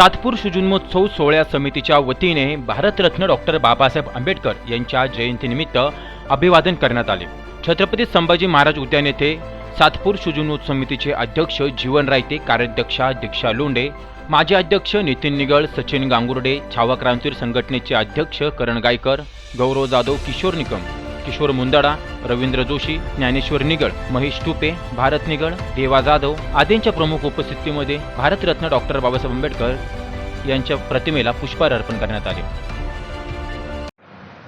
सातपूर सुजन्मोत्सव सोहळ्या समितीच्या वतीने भारतरत्न डॉक्टर बाबासाहेब आंबेडकर यांच्या जयंतीनिमित्त अभिवादन करण्यात आले. छत्रपती संभाजी महाराज उद्यान येथे सातपूर सुजन्मोत्सव समितीचे अध्यक्ष जीवन रायते कार्याध्यक्षा दीक्षा लोंडे माजी अध्यक्ष नितीन निगळ सचिन गांगुर्डे छावा क्रांतीवीर संघटनेचे अध्यक्ष करण गायकर गौरव जाधव किशोर निकम किशोर मुंदडा रवींद्र जोशी ज्ञानेश्वर निगळ महेश टुपे भारत निगळ देवा जाधव आदींच्या प्रमुख उपस्थितीमध्ये भारतरत्न डॉक्टर बाबासाहेब आंबेडकर यांच्या प्रतिमेला पुष्पहार अर्पण करण्यात आले.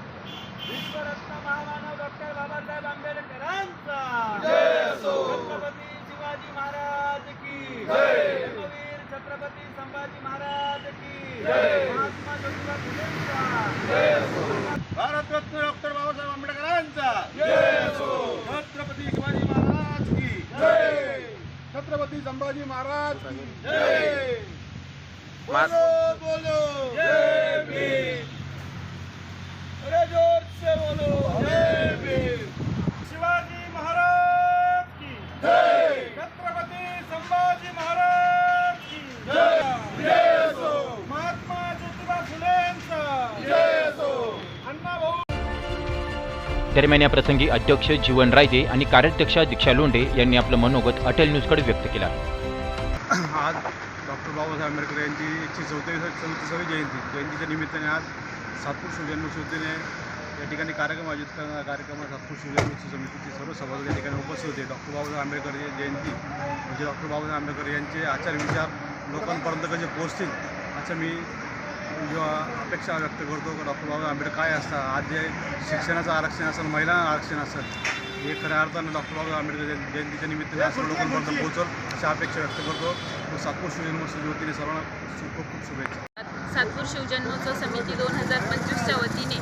विश्वरत्न महामानव डॉक्टर बाबासाहेब आंबेडकरांचा छत्रपती शिवाजी महाराज की धर्मवीर छत्रपती संभाजी महाराज की महात्मा ज्योतिबा फुलेंचा भारतरत्न डॉक्टर बाबासाहेब आंबेडकरांचा छत्रपती शिवाजी महाराज की छत्रपती संभाजी महाराज बोलो बोलो. दरम्यान या प्रसंगी अध्यक्ष जीवन रायजे आणि कार्याध्यक्ष दीक्षा लोंढे यांनी आपलं मनोगत अटल न्यूजकडे व्यक्त केलं. आज डॉक्टर बाबासाहेब आंबेडकर यांची एकशे चौतीस चौतीसावी जयंती जयंतीच्या निमित्ताने आज सातपूर शिवजन्मोत्सवतेने या ठिकाणी कार्यक्रम आयोजित करणारा कार्यक्रमात सातपूर शिवजन्मोत्सव समितीचे सर्व सभासद या ठिकाणी उपस्थित होते. डॉक्टर बाबासाहेब आंबेडकर जयंती म्हणजे डॉक्टर बाबासाहेब आंबेडकर यांचे आचार विचार लोकांपर्यंत कसे पोहोचतील असं मी अपेक्षा व्यक्त करतो की डॉक्टर बाबासाहेब आंबेडकर काय असतात? आज जे शिक्षणाचं आरक्षण असेल महिलांना आरक्षण असेल हे खऱ्या अर्थानं डॉक्टर बाबासाहेब आंबेडकर जयं- जयंतीच्या निमित्ताने सर्व लोकांपर्यंत पोहोचल अशा अपेक्षा व्यक्त करतो. व सातपूर शिवजन्मोत्सव वतीने सर्वांना खूप खूप शुभेच्छा. सातपूर शिवजन्मोत्सव समिती दोन हजार पंचवीसच्या वतीने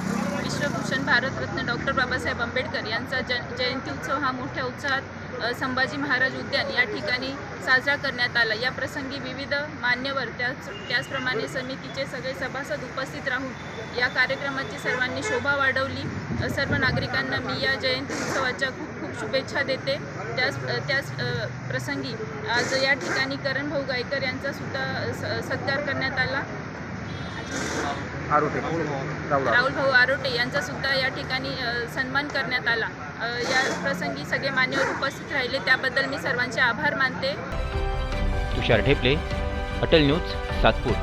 विश्वभूषण भारतरत्न डॉक्टर बाबासाहेब आंबेडकर यांचा ज जयंती उत्सव हा मोठ्या उत्साहात संभाजी महाराज उद्यान या ठिकाणी साजरा करण्यात आला. या प्रसंगी विविध मान्यवर त्याच त्याचप्रमाणे समितीचे सगळे सभासद उपस्थित राहून या कार्यक्रमाची सर्वांनी शोभा वाढवली. सर्व नागरिकांना मी या जयंती उत्सवाच्या खूप खूप शुभेच्छा देते. त्याच त्याच प्रसंगी आज या ठिकाणी करण भाऊ गायकर यांचासुद्धा स- सत्कार करण्यात आला. राहुल भाऊ. आरोटे यांचा सुद्धा या ठिकाणी सन्मान करण्यात आला. या प्रसंगी सगळे मान्यवर उपस्थित राहिले. त्याबद्दल मी सर्वांचे आभार मानते. तुषार ढेपले अटल न्यूज सातपूर.